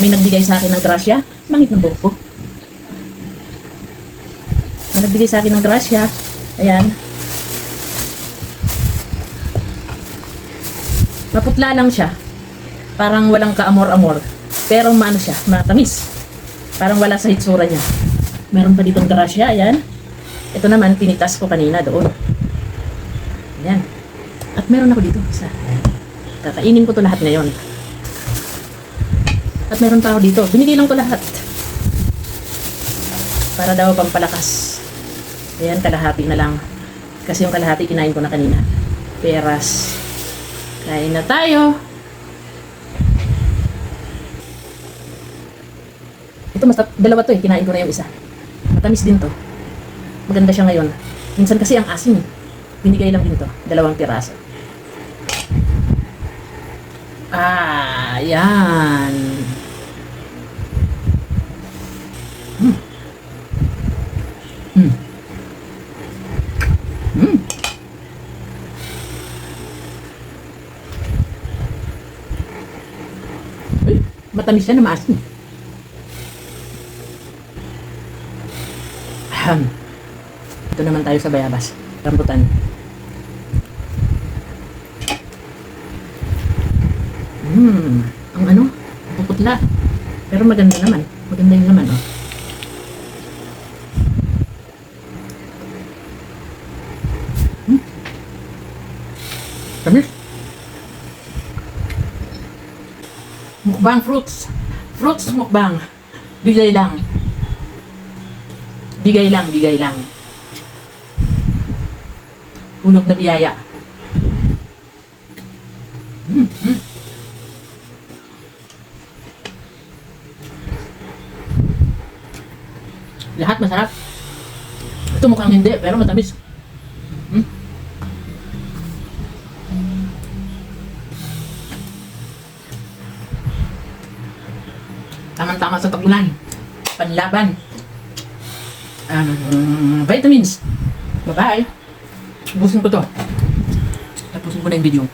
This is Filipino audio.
may nagbigay sa akin ng grasya. Mangit ng buhok ko. May nagbigay sa akin ng grasya. Ayan. Maputla lang siya. Parang walang kaamor-amor. Pero maano siya, matamis. Parang wala sa hitsura niya. Meron pa ditong grasya, ayan. Ito naman, tinitas ko kanina doon. Ayan. At meron ako dito, isa. Kakainin ko to lahat ngayon. At meron pa ako dito. Binigay lang to lahat. Para daw pampalakas. Ayan, kalahati na lang. Kasi yung kalahati kinain ko na kanina. Peras. Kain na tayo. Ito, mas dalawa to eh. Kinain ko na yung isa. Matamis din to. Maganda siya ngayon. Minsan kasi ang asim eh. Binigay lang din to. Dalawang piraso. Ah, yan. Matamis siya na maasim. Ahem. Ito naman tayo sa bayabas. Rambutan. Hmm, ang ano? Puputla. Pero maganda naman. Maganda yung laman, oh. Hmm. Tamis. Mukbang fruits. Fruits mukbang. Bigay lang. Bigay lang, bigay lang. Hulog na biyaya. Mm, mm. Lahat masarap. Ito mukhang hindi, pero matamis. Tama-tama sa tagulan. Panlaban. Um, vitamins. Bye-bye. Tapusin ko to. Tapusin ko na yung video.